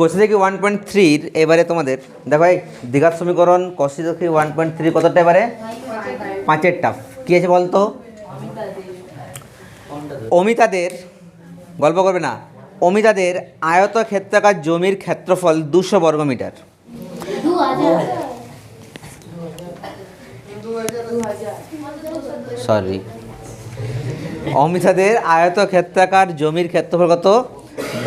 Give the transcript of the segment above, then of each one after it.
কষি দেখি one point থ্রির এবারে তোমাদের। দেখো এই দীঘার সমীকরণ কষি দেখি ওয়ান পয়েন্ট থ্রি কতটা এবারে? পাঁচের টাফ কী আছে বলতো? অমিতাদের, গল্প করবে না, অমিতাদের আয়ত ক্ষেত্রাকার জমির ক্ষেত্রফল দুশো বর্গমিটার দু হাজার সরি অমিতাদের আয়ত ক্ষেত্রাকার জমির ক্ষেত্রফল কত?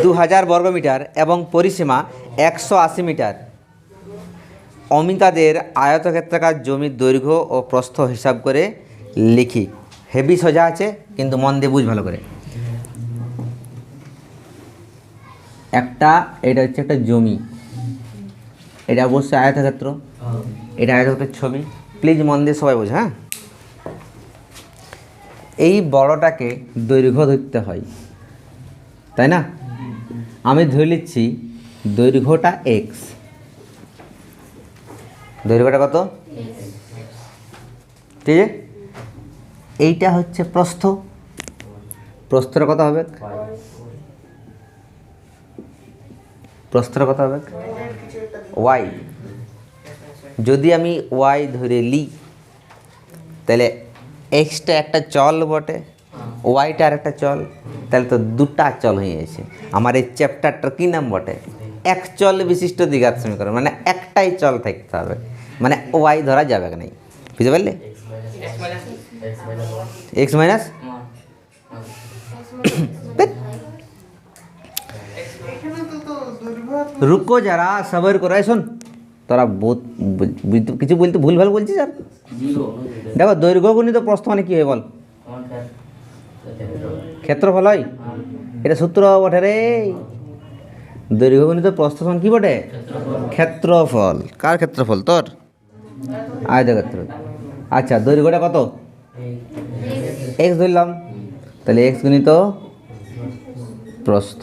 দু হাজার বর্গমিটার এবং পরিসীমা একশো আশি মিটার। অমিতাদের আয়তক্ষেত্রাকার জমির দৈর্ঘ্য ও প্রস্থ হিসাব করে লিখি। হেভি সোজা আছে, কিন্তু মন দিয়ে বুঝ ভালো করে। একটা, এটা হচ্ছে একটা জমি। এটা অবশ্যই আয়তক্ষেত্র। এটা আয়তক্ষেত্রের ছবি। প্লিজ মন দিয়ে সবাই বোঝ হ্যাঁ? এই বড়টাকে দৈর্ঘ্য ধরতে হয়। তাই না? আমি ধরে নিচ্ছি দৈর্ঘ্যটা এক্স দৈর্ঘ্যটা কত? ঠিক আছে? এইটা হচ্ছে প্রস্থ। প্রস্থটা কত হবে? প্রস্থটা কত হবে? ওয়াই যদি আমি ওয়াই ধরে লি, তাহলে এক্সটা একটা চল বটে ওয়াইটা আর একটা চল। তাহলে তো দুটা চল হয়ে গেছে। আমার এই চ্যাপ্টারটার কী নাম বটে? এক চল বিশিষ্ট দ্বিঘাত সমীকরণ মানে একটাই চল থাকতে হবে। মানে ওয়াই ধরা যাবে না। বুঝতে পারলে? এক্স মাইনাস রুকো যারা, সবার করে শোন। তোরা কিছু বলতে ভুল ভালো বলছিস আর? দেখো, দৈর্ঘ্য গুণিত প্রশ্ন মানে কী হয় বল? ক্ষেত্রফল হয় এটা সূত্র বটে রে। দৈর্ঘ্য গুণিত প্রস্থ সমান কি বটে? ক্ষেত্রফল। কার ক্ষেত্রফল? তোর? আয়তক্ষেত্র। আচ্ছা দৈর্ঘ্যটা কত? এক্স ধরলাম। তাহলে এক্স গুণিত প্রস্থ।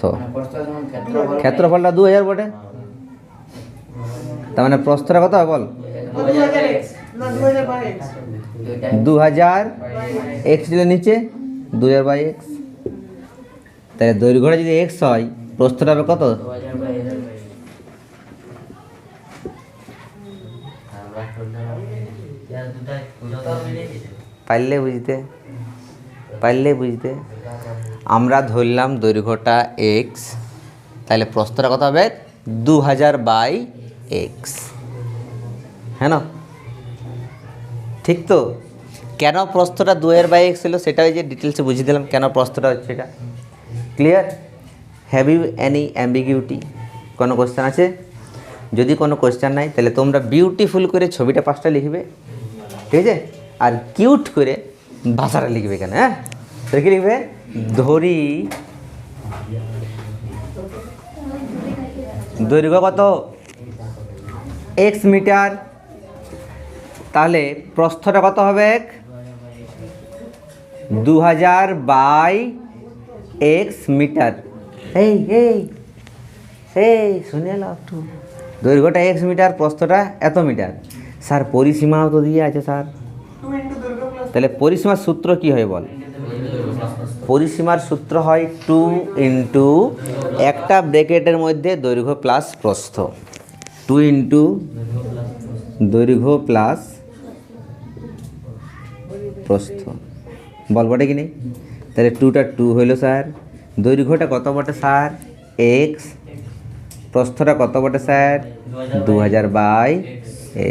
ক্ষেত্রফলটা দু হাজার বটে। তার মানে প্রস্থটা কত বল? দু হাজার এক্স নিচে। দু হাজার বাই এক্স তাহলে দৈর্ঘ্যটা যদি এক্স হয়, প্রস্থটা হবে কত? পারলে বুঝতে। পারলে বুঝতে। আমরা ধরলাম দৈর্ঘ্যটা এক্স তাহলে প্রস্থটা কত হবে? দু হাজার বাই এক্স হ্যাঁ ঠিক তো? কেন প্রস্থটা দুয়ের বাই এক্স ছিল সেটা ওই যে ডিটেলসে বুঝিয়ে দিলাম, কেন প্রস্থটা হচ্ছে এটা। Clear have you any ambiguity কোনো কোশ্চেন আছে? যদি কোনো কোশ্চেন নাই, তাহলে তোমরা বিউটিফুল করে ছবিটা পাঁচটা লিখবে, ঠিক আছে? আর কিউট করে ভাষাটা লিখবে কেন হ্যাঁ? কি লিখবে? ধরি। দৈর্ঘ্য কত? এক্স মিটার তাহলে প্রস্থটা কত হবে? দু হাজার বাই এক্স মিটার। এই এই এই শুনে একটু। দৈর্ঘ্যটা এক্স মিটার প্রস্থটা এত মিটার। স্যার পরিসীমাও তো দিয়ে আছে স্যার। তাহলে পরিসীমার সূত্র কি হয় বল? পরিসীমার সূত্র হয় টু ইন্টু একটা ব্রেকেটের মধ্যে দৈর্ঘ্য প্লাস প্রস্থ। টু ইন্টু দৈর্ঘ্য প্লাস প্রস্থ। বল বটে কি নেই তাহলে টুটা টু হইল স্যার দৈর্ঘ্যটা কত বটে স্যার এক্স প্রস্থটা কত বটে স্যার দু হাজার বাই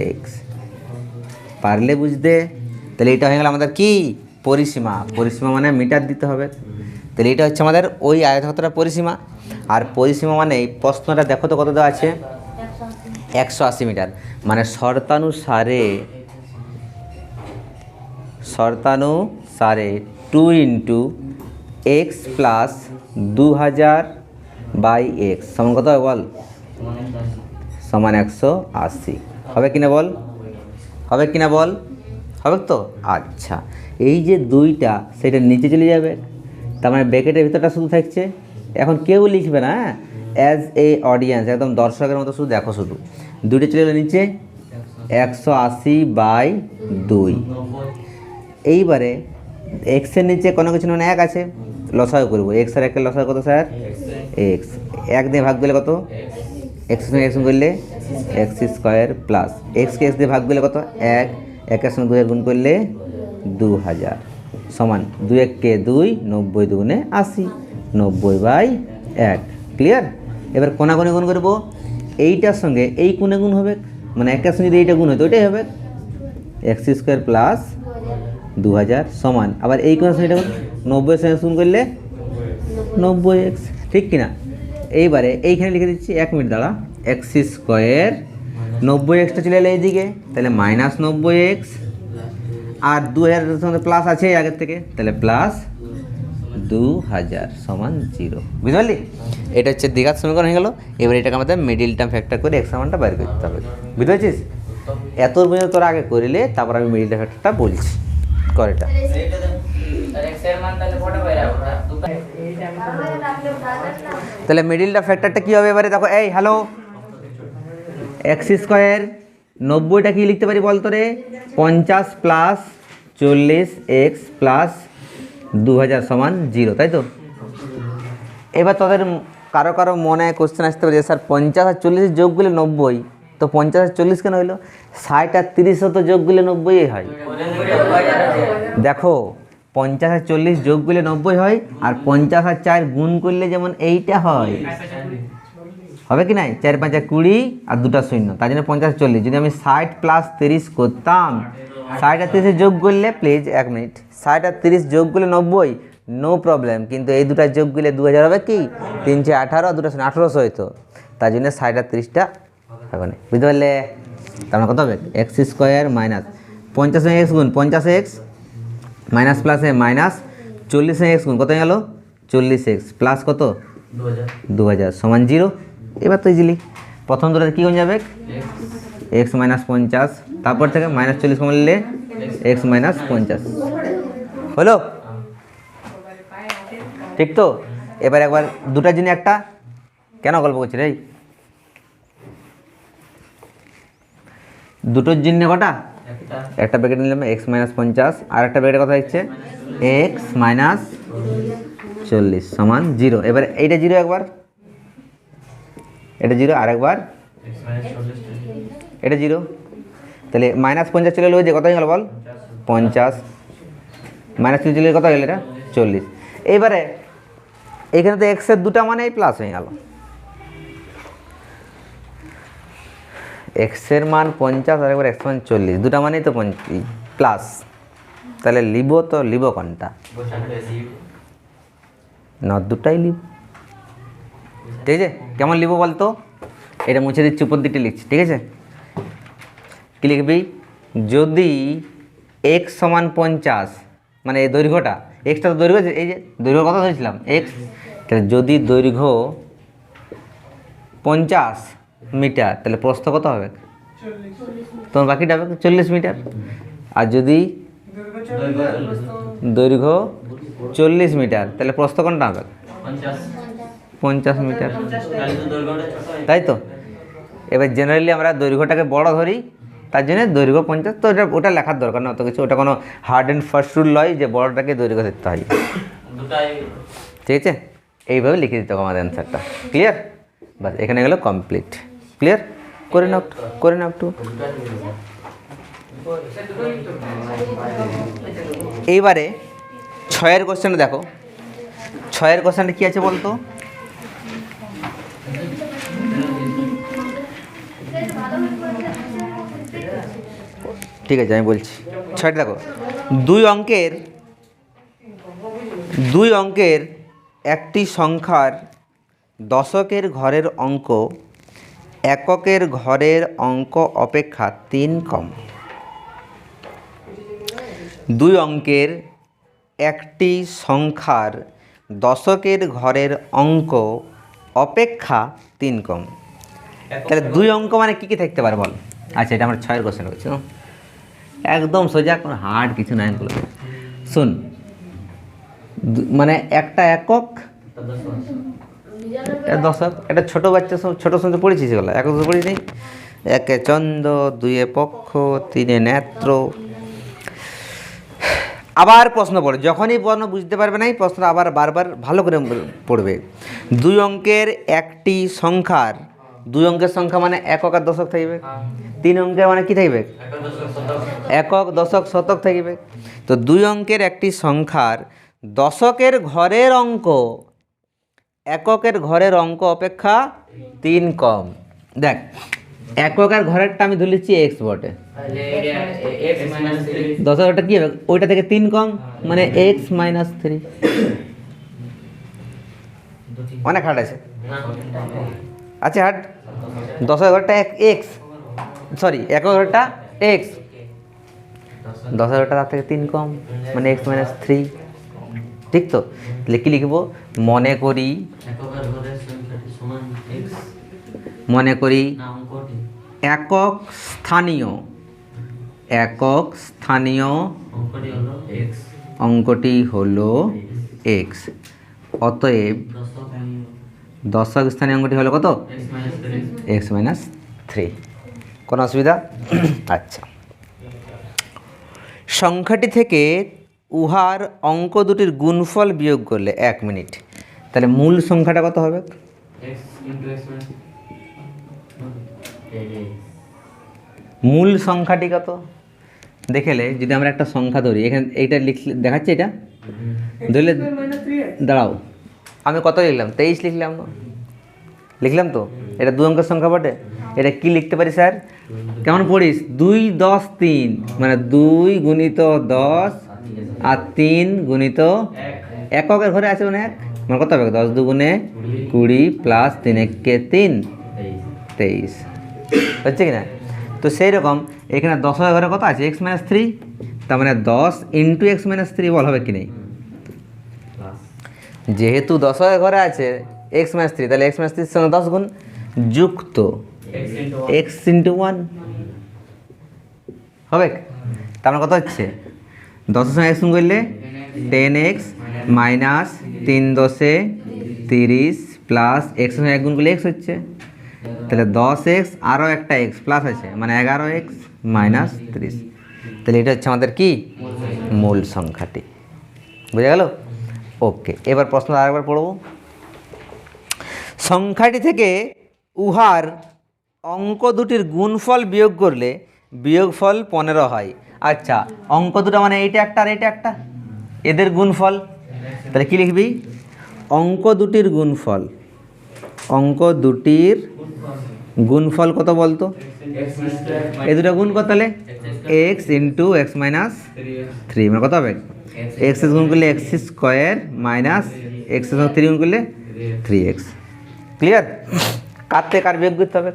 এক্স পারলে বুঝতে। তাহলে এটা হয়ে গেল আমাদের কি? পরিসীমা। পরিসীমা মানে মিটার দিতে হবে। তাহলে এটা হচ্ছে আমাদের ওই আয়তক্ষেত্রের পরিসীমা। আর পরিসীমা মানে এই প্রশ্নটা দেখো তো কত দেওয়া আছে? একশো আশি মিটার। মানে শর্তানুসারে শর্তানুসারে টু ইন্টু এক্স প্লাস দু হাজার বাই এক্স। সমান কত হবে বল? সমান একশো আশি। হবে কিনা বল? হবে কিনা বল? হবে তো? আচ্ছা। এই যে দুইটা, সেটা নিচে চলে যাবে। তার মানে ব্যাকেটের ভিতরটা শুধু থাকছে। এখন কেউ লিখবে না হ্যাঁ? অ্যাজ এ অডিয়েন্স একদম দর্শকের মতো শুধু দেখো শুধু। দুইটা চলে গেলো নিচে। একশো আশি বাই দুই। এইবারে এক্সের নিচে কোনো কিছু মানে এক আছে। লসাও করব। এক্স আর একের লসাও কত, স্যার? এক্স এক দিয়ে ভাগ দিলে কত? এক্স সঙ্গে এক্স করলে এক্স স্কোয়ার প্লাস এক্সকে এক্স দিয়ে ভাগ করলে কত? এক। একের সঙ্গে দুই গুণ করলে দু হাজার সমান দুই এককে দুই, নব্বই দুগুণে আশি। নব্বই বাই এক। ক্লিয়ার এবার কোনাগুনি গুণ করব। এইটার সঙ্গে এই কোণে গুণ হবে। মানে একের সঙ্গে যদি এইটা গুণ হয়, তো ওইটাই হবে। এক্স স্কোয়ার প্লাস দু হাজার সমান। আবার এই কোণের সঙ্গে এটা নব্বই সঙ্গে গুণ করলে নব্বই এক্স ঠিক কিনা? এইবারে এইখানে লিখে দিচ্ছি এক মিনিট, দাঁড়া। এক্স স্কোয়ার নব্বই এক্সটা চলে এলো এইদিকে, তাহলে মাইনাস নব্বই এক্স আর দু হাজার সঙ্গে প্লাস আছে আগের থেকে, তাহলে প্লাস দু হাজার সমান জিরো বুঝতে পারলি? এটা হচ্ছে দ্বিঘাত সমীকরণ হয়ে গেল। এবার এটাকে আমাদের মিডিল টার্ম ফ্যাক্টর করে এক্স মানটা বাইর করতে হবে। বুঝতে পারছিস? এত পর্যন্ত তোরা আগে করিলে, তারপর আমি মিডিল ফ্যাক্টরটা বলছি। কর এটা। তাহলে মিডিলটা ফ্যাক্টরটা কী হবে এবারে? দেখো, এই হ্যালো এক্স স্কোয়ার নব্বইটা কি লিখতে পারি বলতো রে? পঞ্চাশ প্লাস চল্লিশ এক্স প্লাস দু হাজার সমান জিরো তাই তো? এবার তাদের কারও কারও মনে কোশ্চেন আসতে পারে স্যার, পঞ্চাশ আর চল্লিশ যোগ নব্বই। তো পঞ্চাশ আর চল্লিশ কেন হইল? ষাট আর তিরিশও তো যোগ করলে নব্বই হয়। দেখো, পঞ্চাশ আর চল্লিশ যোগ করলে নব্বই হয়, আর পঞ্চাশ আর চার গুণ করলে যেমন এইটা হয়। হবে কি নাই? চার পাঁচা কুড়ি আর দুটা শূন্য, তার জন্য পঞ্চাশ চল্লিশ। যদি আমি ষাট প্লাস তিরিশ করতাম, ষাট আর তিরিশে যোগ করলে প্লিজ এক মিনিট ষাট আর তিরিশ যোগ করলে নব্বই নো প্রবলেম কিন্তু এই দুটা যোগ করলে দু হাজার হবে কি? তিনশো আঠারো আর দুটো শূন্য, আঠারোশো হইতো। তার জন্য ষাট আর তিরিশটা হবে বুঝতে পারলে? তার মানে কত হবে? এক্স স্কোয়ার মাইনাস পঞ্চাশ এক্স গুণ পঞ্চাশ এক্স মাইনাস প্লাসে মাইনাস চল্লিশে এক্স গুণ কত গেল? চল্লিশ এক্স প্লাস কত? দু হাজার সমান জিরো এবার তো ইজিলি প্রথম দুটো কী হয়ে যাবে? এক্স মাইনাস পঞ্চাশ। তারপর থেকে মাইনাস চল্লিশ কমলে এক্স মাইনাস পঞ্চাশ। হলো? ঠিক তো? এবার একবার দুটার জন্য একটা। কেন গল্প করছি রে? দুটোর জন্য কটা? একটা। প্যাকেট নিলাম এক্স মাইনাস পঞ্চাশ। আর একটা প্যাকেটের কথা হচ্ছে এক্স মাইনাস চল্লিশ সমান জিরো এবার এইটা জিরো একবার। এটা জিরো আর একবার এটা জিরো তাহলে মাইনাস পঞ্চাশ চলে এলো ওই যে কত গেল বল? পঞ্চাশ। মাইনাস চলে কত হয়ে গেল এটা? চল্লিশ। এইবারে এখানে তো এক্সের দুটা মানেই প্লাস হয়ে গেল। এক্সের মান পঞ্চাশ আর একবার মান চল্লিশ। দুটা মানেই তো প্লাস তাহলে লিবো তো লিবো কোনটা? না, দুটাই লিব। ঠিক আছে? কেমন লিবো বলতো? এটা মুছে দিচ্ছি, উপর দিকটা লিখছি, ঠিক আছে? কী লিখবি? যদি এক্স সমান পঞ্চাশ মানে এই দৈর্ঘ্যটা এক্সটা তো দৈর্ঘ্য এই যে দৈর্ঘ্য কথা ধরেছিলাম এক্স তাহলে যদি দৈর্ঘ্য পঞ্চাশ মিটার, তাহলে প্রস্থ কত হবে? তোমার বাকিটা হবে চল্লিশ মিটার? আর যদি দৈর্ঘ্য চল্লিশ মিটার, তাহলে প্রস্থ কোনটা হবে? পঞ্চাশ মিটার। তাই তো? এবার জেনারেলি আমরা দৈর্ঘ্যটাকে বড় ধরি, তার জন্য দৈর্ঘ্য পঞ্চাশ, তো ওটা ওটা লেখার দরকার না, অত কিছু। ওটা কোনো হার্ড অ্যান্ড ফার্স্ট রুল নয় যে বড়টাকে দৈর্ঘ্য ধরতে হয়। ঠিক আছে? এইভাবে লিখে দিতে হবে আমাদের অ্যান্সারটা ক্লিয়ার বাস, এখানে গেলো কমপ্লিট ক্লিয়ার করে নাও করে নাও একটু এইবারে ছয়ের কোশ্চেনটা দেখো। ছয়ের কোশ্চেনটা কী আছে বলতো? ঠিক আছে, আমি বলছি। ছয়টা দেখো। দুই অঙ্কের দুই অঙ্কের একটি সংখ্যার দশকের ঘরের অঙ্ক এককের ঘরের অঙ্ক অপেক্ষা তিন কম। দুই অঙ্কের একটি সংখ্যার দশকের ঘরের অঙ্ক অপেক্ষা তিন কম। তাহলে দুই অঙ্ক মানে কী কী থাকতে পারে বল? আচ্ছা এটা আমার ছয়ের কোশ্চেন হচ্ছে একদম সোজা, কোনো হার্ড কিছু নাই শুন মানে একটা একক এটা দশক এটা ছোট বাচ্চা ছোটো সময় তো পড়েছিস এগুলো একক তো পড়িস নি একে চন্দ্র, দুয়ে পক্ষ, তিনে নেত্র। আবার প্রশ্ন পড়ে। যখনই প্রশ্ন বুঝতে পারবে না এই প্রশ্ন আবার বারবার ভালো করে পড়বে। দুই অঙ্কের একটি সংখ্যার, দুই অঙ্কের সংখ্যা মানে একক আর দশক থাকবে? তিন অঙ্কের মানে কি থাকবে? একক, দশক, শতক থাকবে। তো দুই অঙ্কের একটি সংখ্যার, দশকের ঘরের অঙ্ক এককের ঘরের অঙ্ক অপেক্ষা তিন কম। দেখ, এককের ঘরেরটা আমি ধরেছি এক্স বটে। দশ হাজারটা কী হবে? ওইটা থেকে তিন কম মানে এক্স মাইনাস থ্রি অনেক হার্ড আছে। আচ্ছা হার্ড দশ হাজারটা এক এক্স সরি এক হাজারটা এক্স দশ হাজারটা তার থেকে তিন কম মানে এক্স মাইনাস থ্রি ঠিক তো কী লিখব মনে করি মনে করি একক স্থানীয় একক স্থানীয় অঙ্কটি হলো এক্স অতএব দশক স্থানীয় অঙ্কটি হলো কত এক্স মাইনাস থ্রি কোনো অসুবিধা আচ্ছা সংখ্যাটি থেকে উহার অঙ্ক দুটির গুণফল বিয়োগ করলে এক মিনিট। তাহলে মূল সংখ্যাটা কত হবে? মূল সংখ্যাটি কত? দেখেলে যদি আমরা একটা সংখ্যা ধরি, এখানে, এইটা লিখলে, দেখাচ্ছে এটা? ধরলে, দাঁড়াও, আমি কত লিখলাম? তেইশ লিখলাম। লিখলাম তো? এটা দু অঙ্কের সংখ্যা বটে? এটা কি লিখতে পারি, স্যার? কেমন পড়িস? দুই দশ তিন মানে দুই গুণিত দশ আর তিন গুণিত এককের ঘরে আছে মানে এক মানে কত হবে? দশ দুগুণে কুড়ি প্লাস তিন একে তিন। তেইশ। হচ্ছে কি না? তো সেই রকম এখানে দশ হাজার ঘরে কত আছে? এক্স মাইনাস থ্রি তার মানে দশ ইন্টু এক্স মাইনাস থ্রি বল হবে কি নেই? যেহেতু দশ হাজার ঘরে আছে এক্স মাইনাস থ্রি তাহলে এক্স মাইনাস থ্রির সঙ্গে দশ গুণ যুক্ত। এক্স ইন্টু ওয়ান হবে? তার মানে কত হচ্ছে? দশের সঙ্গে গুণ করলে টেন এক্স মাইনাস তিন দশে তিরিশ প্লাস এক্স সঙ্গে এক গুণ করলে এক্স হচ্ছে। তাহলে দশ এক্স আরও একটা এক্স প্লাস আছে মানে এগারো এক্স মাইনাস তিরিশ। তাহলে এটা হচ্ছে আমাদের কি? মূল সংখ্যাটি। বুঝা গেল? ওকে এবার প্রশ্ন আরেকবার পড়ব। সংখ্যাটি থেকে উহার অঙ্ক দুটির গুণফল বিয়োগ করলে বিয়োগফল পনেরো হয়। আচ্ছা অঙ্ক দুটো মানে এইটা একটা আর এইটা একটা? এদের গুণফল। তাহলে কি লিখবি? অঙ্ক দুটির গুণফল। অঙ্ক দুটির গুণফল কত বলতো? x স্কয়ার এ দুটো গুণ কত তাহলে? X into x minus three মানে কত হবে? এক্স গুণ করলে x square minus x three গুণ করলে থ্রি এক্স ক্লিয়ার কার থেকে কার বিয়োগ করতে হবে?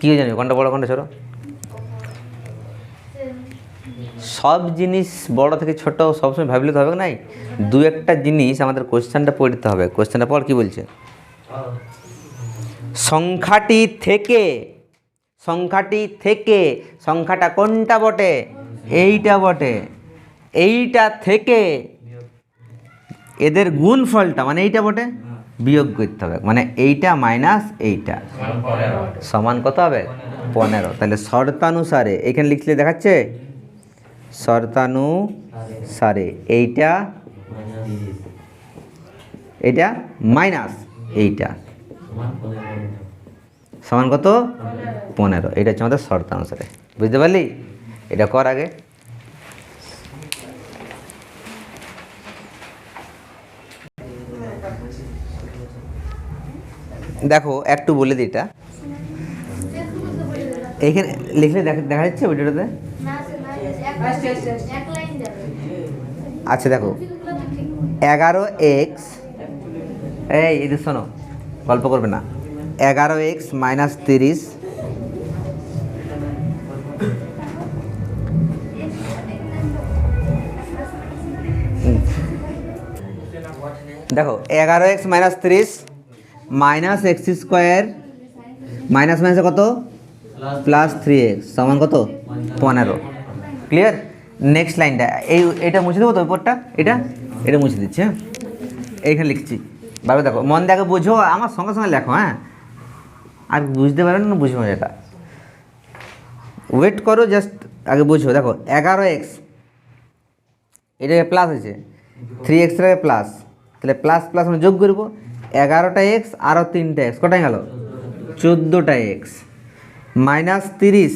কী জানবে কোনটা বড়, কোনটা ছোটো? সব জিনিস বড় থেকে ছোট সবসময় ভাবলে তো হবে নাই? দু একটা জিনিস আমাদের কোশ্চেনটা পড়তে হবে। কোশ্চেনটা পর কি বলছে? সংখ্যাটি থেকে সংখ্যাটি থেকে, সংখ্যাটা কোনটা বটে? এইটা বটে। এইটা থেকে এদের গুণ ফলটা মানে এইটা বটে? বিয়োগ করতে হবে। মানে এইটা মাইনাস এইটা। সমান কত হবে? পনেরো। তাহলে শর্তানুসারে এখানে লিখলে দেখাচ্ছে শর্তানুসারে এইটা এটা মাইনাস এইটা। সমান কত? পনেরো। এটা হচ্ছে আমাদের শর্তানুসারে বুঝতে পারলি? এটা কর আগে। দেখো, একটু বলে দিই এটা। এইখানে লিখলে দেখা যাচ্ছে ভিডিওটাতে? আচ্ছা দেখো। এগারো এক্স এই এদের শোনো গল্প করবে না। এগারো এক্স মাইনাস তিরিশ। দেখো এগারো এক্স মাইনাস তিরিশ মাইনাস এক্স স্কোয়ার মাইনাস মাইনাসে কত? প্লাস থ্রি এক্স সমান কত? পনেরো। ক্লিয়ার নেক্সট লাইনটা এই, এটা মুছে দেবো তো উপরটা? এটা? এটা মুছে দিচ্ছি হ্যাঁ? এইখানে লিখছি। ভাবে দেখো, মন দেখে, বুঝো, আমার সঙ্গে সঙ্গে লেখো হ্যাঁ? আর বুঝতে পারেন না, বুঝব এটা। ওয়েট করো জাস্ট আগে বুঝো। দেখো, এগারো এক্স এটা প্লাস হয়েছে? থ্রি এক্সটাকে প্লাস তাহলে প্লাস প্লাস আমরা যোগ করব এগারোটা এক্স আরও তিনটা এক্স কটাই গেল? চোদ্দোটা এক্স মাইনাস তিরিশ।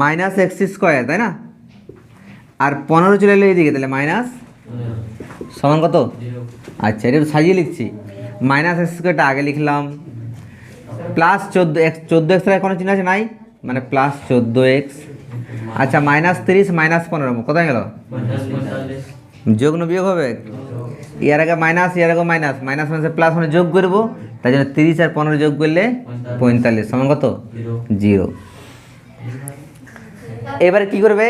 মাইনাস এক্স স্কোয়ার তাই না? আর পনেরো চলে এলো এইদিকে তাহলে মাইনাস সমান কত? আচ্ছা এটা সাজিয়ে লিখছি। মাইনাস এক্স স্কোয়ারটা আগে লিখলাম। প্লাস চোদ্দ এক্স চোদ্দ এক্স কোনো চিহ্ন আছে? নাই? মানে প্লাস চোদ্দ এক্স। আচ্ছা মাইনাস তিরিশ মাইনাস পনেরো কোথায় গেল? যোগ না বিয়োগ হবে? ইয়ার আগে মাইনাস ইয়ার আগে মাইনাস। মাইনাস মাইনাসে প্লাস মানে যোগ করব। তাই জন্য তিরিশ আর পনেরো যোগ করলে পঁয়তাল্লিশ। সমান কত? জিরো। এবারে কি করবে?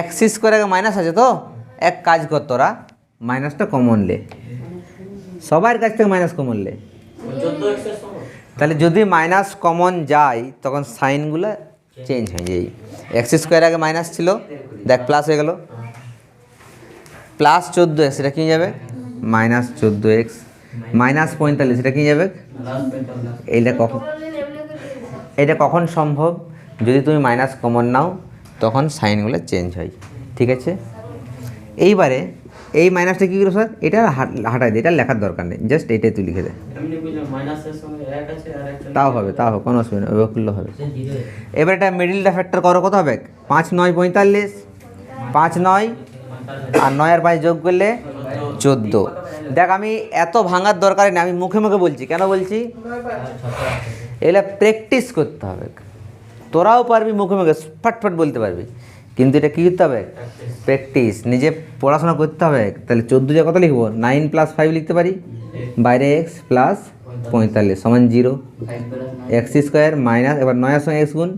এক্সিস করে আগে মাইনাস আছে তো? এক কাজ কর তোরা মাইনাসটা কমন লে। সবার কাছ থেকে মাইনাস কমন লে। তাহলে যদি মাইনাস কমন যায় তখন সাইনগুলো চেঞ্জ হয়ে যায়। এক্স স্কোয়ার আগে মাইনাস ছিল দেখ প্লাস হয়ে গেল। প্লাস চোদ্দ এক্স এটা কি যাবে? মাইনাস চোদ্দ এক্স মাইনাস পঁয়তাল্লিশ এটা কি যাবে? এইটা কখন এটা কখন সম্ভব? যদি তুমি মাইনাস কমন নাও তখন সাইনগুলো চেঞ্জ হয়। ঠিক আছে? এইবারে এই মাইনাসটা কী করো স্যার এটা হাট- হাঁটাই দে এটা লেখার দরকার নেই। জাস্ট এটাই তুই লিখে দে। এমনি বুঝলাম মাইনাসের সঙ্গে এক আছে আর একটা তাও হবে তাও হবে কোনো অসুবিধা নেই করলে হবে। এবার এটা মিডিলটা ফ্যাক্টর করো কত হবে? পাঁচ নয় পঁয়তাল্লিশ। পাঁচ নয়। আর নয় আর পাঁচ যোগ করলে চোদ্দ। দেখ আমি এত ভাঙার দরকার নেই আমি মুখে মুখে বলছি। কেন বলছি? এগুলো প্র্যাকটিস করতে হবে। তোরাও পারবি মুখে মুখে ফটফট বলতে পারবি। কিন্তু এটা কী করতে হবে? প্র্যাকটিস নিজে পড়াশোনা করতে হবে। তাহলে চোদ্দ যা কত লিখব? নাইন প্লাস ফাইভ লিখতে পারি। বাইরে এক্স প্লাস পঁয়তাল্লিশ, সমান জিরো এক্স স্কোয়ার মাইনাস এবার নয়ের সঙ্গে এক্স গুণ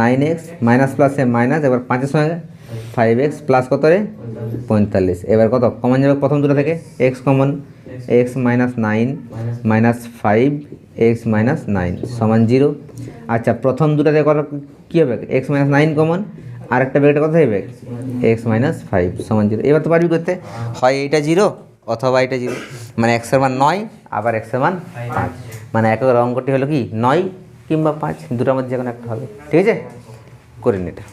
নাইন এক্স মাইনাস প্লাসে মাইনাস এবার পাঁচের সঙ্গে ফাইভ এক্স প্লাস কত রে? পঁয়তাল্লিশ। এবার কত? কমন যাবে প্রথম দুটো থেকে? X common x minus nine minus five, x minus nine সমান জিরো। আচ্ছা প্রথম দুটো থেকে কত কী হবে? এক্স মাইনাস নাইন কমন আর একটা ব্রেকেটে কত হবে এক্স মাইনাস ফাইভ সমান জিরো। এবার তো পারবি করতে। হয় এইটা জিরো অথবা এটা জিরো। মানে এক্সের মান নয়, আবার এক্সের মান পাঁচ। মানে এক অঙ্কটি হলো কি? নয় কিংবা পাঁচ, দুটোর মধ্যে যে কোনো একটা হবে। ঠিক আছে? করে নি এটা।